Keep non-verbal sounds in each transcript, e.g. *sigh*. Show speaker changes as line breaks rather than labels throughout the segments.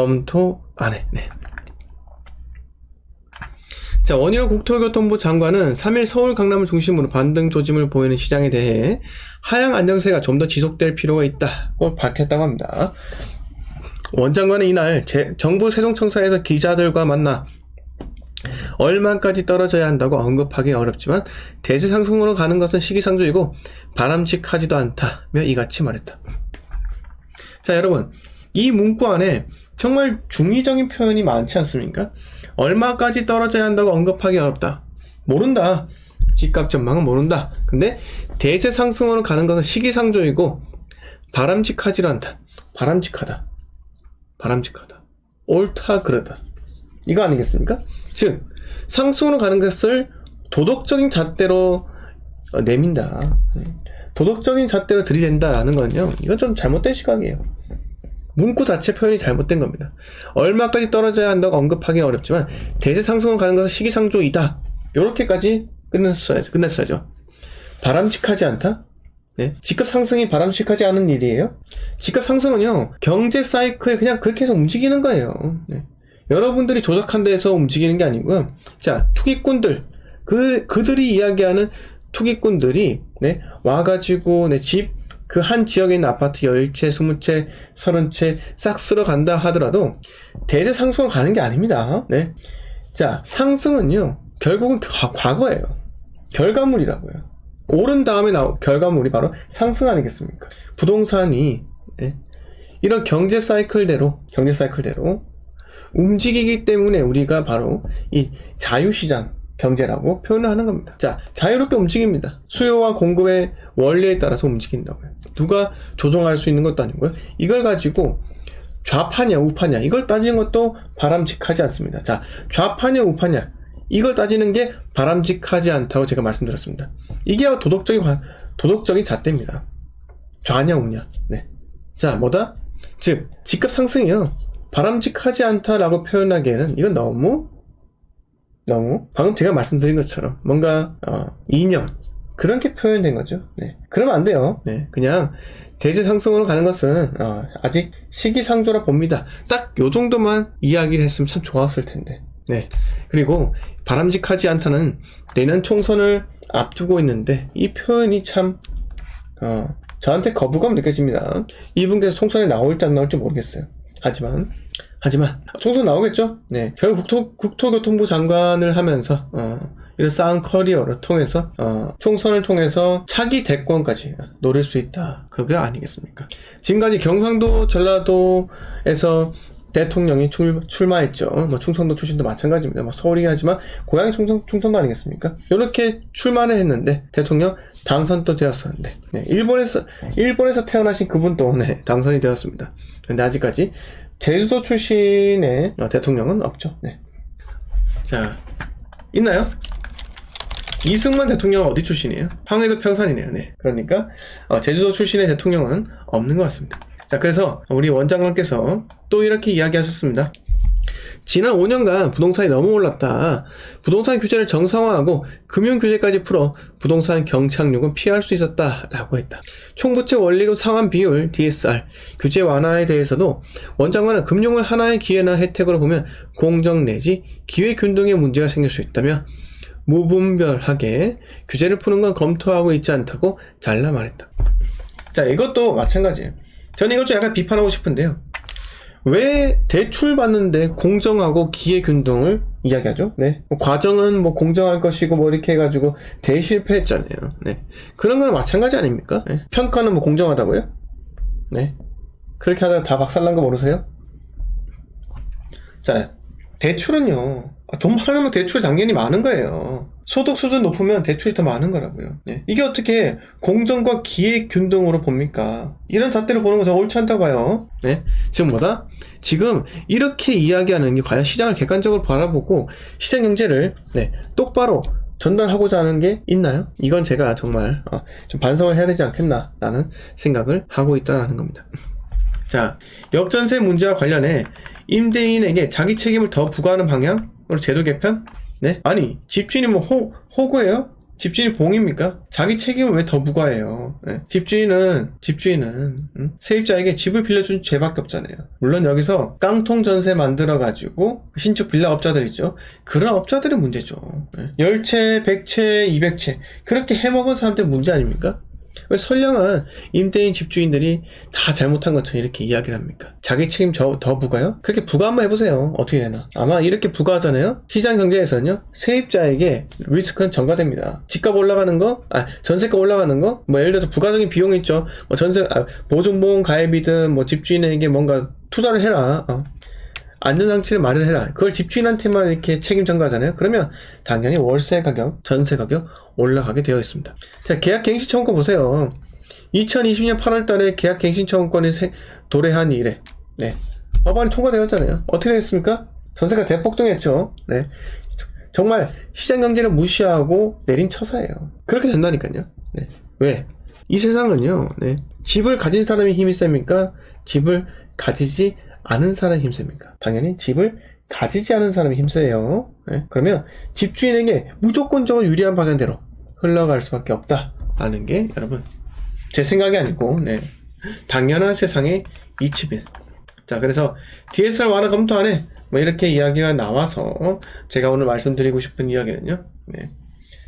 검토 안 해. 네. 자, 원희룡 국토교통부 장관은 3일 서울 강남을 중심으로 반등 조짐을 보이는 시장에 대해 하향 안정세가 좀 더 지속될 필요가 있다고 밝혔다고 합니다. 원 장관은 이날 제- 정부 세종청사에서 기자들과 만나 얼마까지 떨어져야 한다고 언급하기 어렵지만 대세 상승으로 가는 것은 시기상조이고 바람직하지도 않다며 이같이 말했다. 자, 여러분. 이 문구 안에 정말 중의적인 표현이 많지 않습니까? 얼마까지 떨어져야 한다고 언급하기 어렵다. 모른다. 집값 전망은 모른다. 근데 대세 상승으로 가는 것은 시기상조이고 바람직하지 않다. 바람직하다. 바람직하다. 옳다 그러다. 이거 아니겠습니까? 즉 상승으로 가는 것을 도덕적인 잣대로 어, 내민다. 도덕적인 잣대로 들이댄다라는 건요. 이건 좀 잘못된 시각이에요. 문구 자체 표현이 잘못된 겁니다. 얼마까지 떨어져야 한다고 언급하기 어렵지만 대세 상승으로 가는 것은 시기상조이다. 이렇게까지 끝냈어야죠. 끝냈어야죠. 바람직하지 않다? 네. 집값 상승이 바람직하지 않은 일이에요. 집값 상승은요 경제 사이클에 그냥 그렇게 해서 움직이는 거예요. 네. 여러분들이 조작한 데에서 움직이는 게 아니고요. 자 투기꾼들 그 그들이 이야기하는 투기꾼들이 네 와가지고 집 그 한 지역에 있는 아파트 10채, 20채, 30채 싹 쓸어 간다 하더라도 대세 상승으로 가는 게 아닙니다. 네. 자, 상승은요. 결국은 과, 과거예요. 결과물이라고요. 오른 다음에 나온 결과물이 바로 상승 아니겠습니까? 부동산이 네. 이런 경제 사이클대로 경제 사이클대로 움직이기 때문에 우리가 바로 이 자유시장 경제라고 표현을 하는 겁니다. 자, 자유롭게 움직입니다. 수요와 공급의 원리에 따라서 움직인다고요. 누가 조종할 수 있는 것도 아니고요. 이걸 가지고 좌파냐 우파냐 이걸 따지는 것도 바람직하지 않습니다. 자, 좌파냐 우파냐 이걸 따지는 게 바람직하지 않다고 제가 말씀드렸습니다. 이게 도덕적인 관- 도덕적인 잣대입니다. 좌냐 우냐. 네. 자, 뭐다? 즉 집값 상승이요. 바람직하지 않다라고 표현하기에는 이건 너무 너무 방금 제가 말씀드린 것처럼 뭔가 어, 이념 그런 게 표현된 거죠. 네. 그러면 안 돼요. 네. 그냥 대세 상승으로 가는 것은 어, 아직 시기상조라 봅니다. 딱 요 정도만 이야기를 했으면 참 좋았을 텐데. 네. 그리고 바람직하지 않다는 내년 총선을 앞두고 있는데 이 표현이 참 어, 저한테 거부감 느껴집니다. 이분께서 총선에 나올지 안 나올지 모르겠어요. 하지만 하지만 총선 나오겠죠. 네, 결국 국토, 국토교통부 장관을 하면서 어, 이런 쌓은 커리어를 통해서 어, 총선을 통해서 차기 대권까지 노릴 수 있다. 그게 아니겠습니까? 지금까지 경상도, 전라도에서 대통령이 출, 출마했죠. 뭐 충청도 출신도 마찬가지입니다. 뭐 서울이긴 하지만 고향이 충청, 충청도 아니겠습니까? 이렇게 출마를 했는데 대통령 당선도 되었었는데 네, 일본에서 일본에서 태어나신 그분도 네, 당선이 되었습니다. 근데 아직까지 제주도 출신의 어, 대통령은 없죠. 네. 자 있나요? 이승만 대통령은 어디 출신이에요? 황해도 평산이네요. 네. 그러니까 어, 제주도 출신의 대통령은 없는 것 같습니다. 자, 그래서 우리 원장관께서 또 이렇게 이야기하셨습니다. 지난 5년간 부동산이 너무 올랐다. 부동산 규제를 정상화하고 금융 규제까지 풀어 부동산 경착륙은 피할 수 있었다라고 했다. 총부채 원리금 상환 비율 DSR 규제 완화에 대해서도 원장관은 금융을 하나의 기회나 혜택으로 보면 공정 내지 기회 균등의 문제가 생길 수 있다며 무분별하게 규제를 푸는 건 검토하고 있지 않다고 잘라 말했다. 자, 이것도 마찬가지예요. 저는 이것 좀 약간 비판하고 싶은데요. 왜 대출 받는데 공정하고 기회 균등을 이야기하죠? 네. 뭐 과정은 뭐 공정할 것이고 뭐 이렇게 해가지고 대실패했잖아요. 네. 그런 거랑 마찬가지 아닙니까? 네. 평가는 뭐 공정하다고요? 네. 그렇게 하다가 다 박살난 거 모르세요? 자, 대출은요. 아, 돈 많으면 대출 당연히 많은 거예요. 소득 수준 높으면 대출이 더 많은 거라고요. 네. 이게 어떻게 공정과 기회 균등으로 봅니까? 이런 잣대로 보는 거저 옳지 않다고 봐요. 네. 지금 뭐다? 지금 이렇게 이야기하는 게 과연 시장을 객관적으로 바라보고 시장 경제를 네, 똑바로 전달하고자 하는 게 있나요? 이건 제가 정말 어, 좀 반성을 해야 되지 않겠나라는 생각을 하고 있다는 겁니다. *laughs* 자, 역전세 문제와 관련해 임대인에게 자기 책임을 더 부과하는 방향으로 제도 개편? 네? 아니, 집주인이 뭐 호, 호구예요? 집주인이 봉입니까? 자기 책임을 왜 더 부과해요? 예. 집주인은 집주인은 음? 세입자에게 집을 빌려준 죄밖에 없잖아요. 물론 여기서 깡통 전세 만들어 가지고 신축 빌라 업자들 있죠. 그런 업자들의 문제죠. 예. 열채, 백채, 이백채 그렇게 해먹은 사람들 문제 아닙니까? 왜 선량한 임대인 집주인들이 다 잘못한 것처럼 이렇게 이야기를 합니까? 자기 책임 저, 더 부과요? 그렇게 부과 한번 해보세요. 어떻게 되나? 아마 이렇게 부과하잖아요? 시장 경제에서는요, 세입자에게 리스크는 전가됩니다. 집값 올라가는 거, 아, 전세가 올라가는 거, 뭐 예를 들어서 부가적인 비용이 있죠. 뭐 전세, 아, 보증보험 가입이든 뭐 집주인에게 뭔가 투자를 해라. 어. 안전장치를 마련해라. 그걸 집주인한테만 이렇게 책임 전가하잖아요. 그러면 당연히 월세 가격, 전세 가격 올라가게 되어 있습니다. 자, 계약 갱신 청구권 보세요. 2020년 8월 달에 계약 갱신 청구권이 세- 도래한 이래. 네. 법안이 통과되었잖아요. 어떻게 됐습니까? 전세가 대폭등했죠. 네. 정말 시장 경제를 무시하고 내린 처사예요. 그렇게 된다니까요. 네. 왜? 이 세상은요, 네. 집을 가진 사람이 힘이 셉니까? 집을 가지지 않은 사람이 힘셉니까? 당연히 집을 가지지 않은 사람이 힘세요. 네. 그러면 집주인에게 무조건적으로 유리한 방향대로 흘러갈 수밖에 없다라는 게 여러분 제 생각이 아니고 네. 당연한 세상의 이치입니다. 자, 그래서 DSR 완화 검토 안에 뭐 이렇게 이야기가 나와서 제가 오늘 말씀드리고 싶은 이야기는요. 네.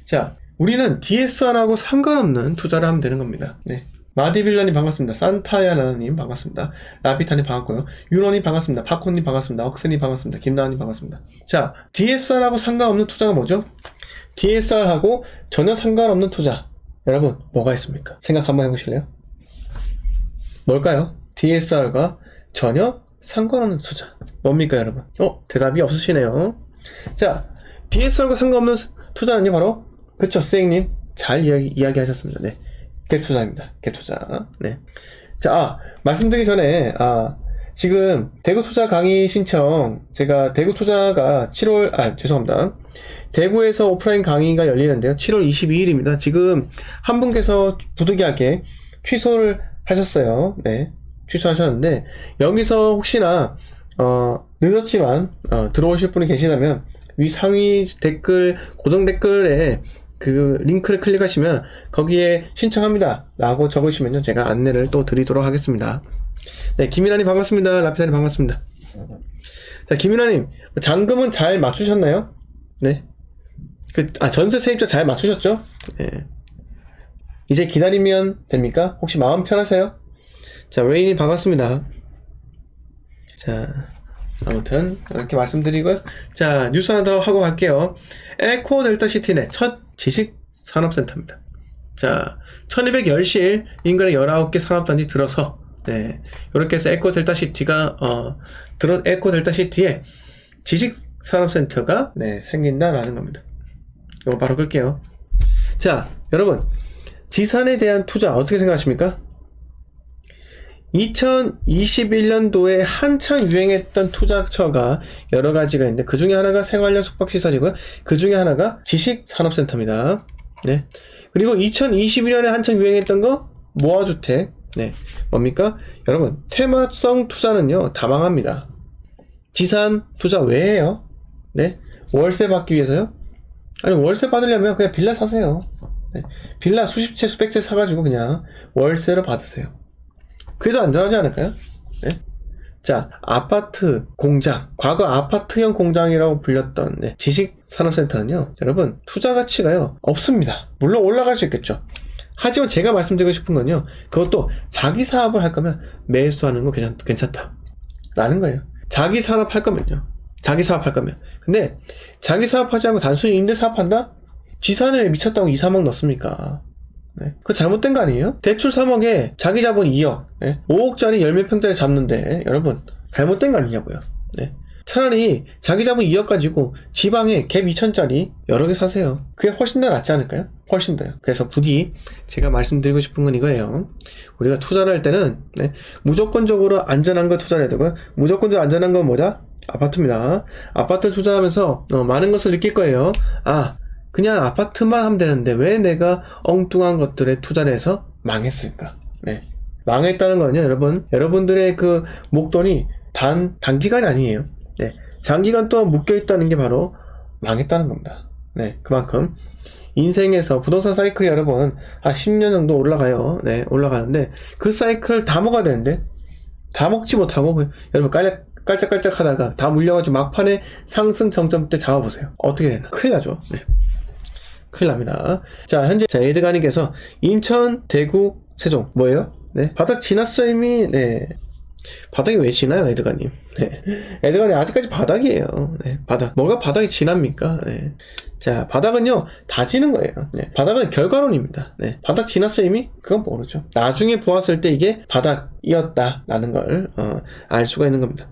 자, 우리는 DSR하고 상관없는 투자를 하면 되는 겁니다. 네. 마디빌라님 반갑습니다. 산타야나님 반갑습니다. 라피타님 반갑고요. 윤원님 반갑습니다. 파콘님 반갑습니다. 억센님 반갑습니다. 김나은님 반갑습니다. 자, DSR하고 상관없는 투자가 뭐죠? DSR하고 전혀 상관없는 투자. 여러분, 뭐가 있습니까? 생각 한번 해보실래요? 뭘까요? DSR과 전혀 상관없는 투자. 뭡니까, 여러분? 어, 대답이 없으시네요. 자, DSR과 상관없는 투자는요, 바로, 그쵸, 쌩님. 잘 이야기, 이야기 하셨습니다. 네. 갭 투자입니다. 갭 투자. 네. 자, 아, 말씀드리기 전에, 아, 지금 대구 투자 강의 신청, 제가 대구 투자가 7월, 아, 죄송합니다. 대구에서 오프라인 강의가 열리는데요. 7월 22일입니다. 지금 한 분께서 부득이하게 취소를 하셨어요. 네. 취소하셨는데, 여기서 혹시나, 어, 늦었지만, 어, 들어오실 분이 계시다면, 위 상위 댓글, 고정 댓글에 그 링크를 클릭하시면, 거기에 신청합니다. 라고 적으시면요. 제가 안내를 또 드리도록 하겠습니다. 네, 김이나님 반갑습니다. 라피타님 반갑습니다. 자, 김이나님, 잔금은 잘 맞추셨나요? 네. 그, 아, 전세 세입자 잘 맞추셨죠? 네. 이제 기다리면 됩니까? 혹시 마음 편하세요? 자, 레인이 반갑습니다. 자, 아무튼, 이렇게 말씀드리고요. 자, 뉴스 하나 더 하고 갈게요. 에코 델타 시티넷 첫 지식 산업센터입니다. 자, 1210실 인근의 19개 산업단지 들어서, 네. 이렇게 해서 에코 델타 시티가, 어, 들어, 에코 델타 시티에 지식 산업센터가, 네, 생긴다라는 겁니다. 이거 바로 끌게요. 자, 여러분. 지산에 대한 투자 어떻게 생각하십니까? 2021년도에 한창 유행했던 투자처가 여러 가지가 있는데 그 중에 하나가 생활형 숙박시설이고요. 그 중에 하나가 지식산업센터입니다. 네. 그리고 2021년에 한창 유행했던 거 모아주택. 네. 뭡니까? 여러분, 테마성 투자는요, 다 망합니다. 지산 투자 왜 해요? 네. 월세 받기 위해서요? 아니, 월세 받으려면 그냥 빌라 사세요. 네. 빌라 수십 채, 수백 채 사가지고 그냥 월세로 받으세요. 더 안전하지 않을까요? 네. 자, 아파트 공장. 과거 아파트형 공장이라고 불렸던 네, 지식 산업센터는요, 여러분, 투자 가치가요, 없습니다. 물론 올라갈 수 있겠죠. 하지만 제가 말씀드리고 싶은 건요, 그것도 자기 사업을 할 거면 매수하는 거 괜찮, 괜찮다. 라는 거예요. 자기 사업 할 거면요. 자기 사업 할 거면. 근데, 자기 사업하지 않고 단순히 임대 사업한다? 지산에 미쳤다고 2, 3억 넣습니까? 네. 그거 잘못된 거 아니에요? 대출 3억에 자기 자본 2억, 네. 5억짜리 열몇 평짜리 잡는데, 여러분, 잘못된 거 아니냐고요. 네. 차라리 자기 자본 2억 가지고 지방에 갭 2천짜리 여러 개 사세요. 그게 훨씬 더 낫지 않을까요? 훨씬 더요. 그래서 부디 제가 말씀드리고 싶은 건 이거예요. 우리가 투자를 할 때는 네, 무조건적으로 안전한 거 투자를 해야 되고요. 무조건적으로 안전한 건 뭐다? 아파트입니다. 아파트 투자하면서 어, 많은 것을 느낄 거예요. 아, 그냥 아파트만 하면 되는데 왜 내가 엉뚱한 것들에 투자를 해서 망했을까? 네. 망했다는 거는요, 여러분. 여러분들의 그 목돈이 단, 단기간이 아니에요. 네. 장기간 동안 묶여있다는 게 바로 망했다는 겁니다. 네, 그만큼. 인생에서 부동산 사이클이 여러분, 한 10년 정도 올라가요. 네, 올라가는데, 그 사이클 다 먹어야 되는데, 다 먹지 못하고, 그- 여러분, 깔짝, 깔짝깔짝 하다가 다 물려가지고 막판에 상승 정점 때 잡아보세요. 어떻게 되나? 큰일 나죠. 네. 큰일 납니다. 자, 현재, 자, 에드가님께서 인천, 대구, 세종, 뭐예요? 네. 바닥 지났어요, 이미? 네. 바닥이 왜 지나요, 에드가님? 네. 에드가님 아직까지 바닥이에요. 네. 바닥. 뭐가 바닥이 지납니까? 네. 자, 바닥은요, 다 지는 거예요. 네. 바닥은 결과론입니다. 네. 바닥 지났어요, 이미? 그건 모르죠. 나중에 보았을 때 이게 바닥이었다라는 걸, 어, 알 수가 있는 겁니다.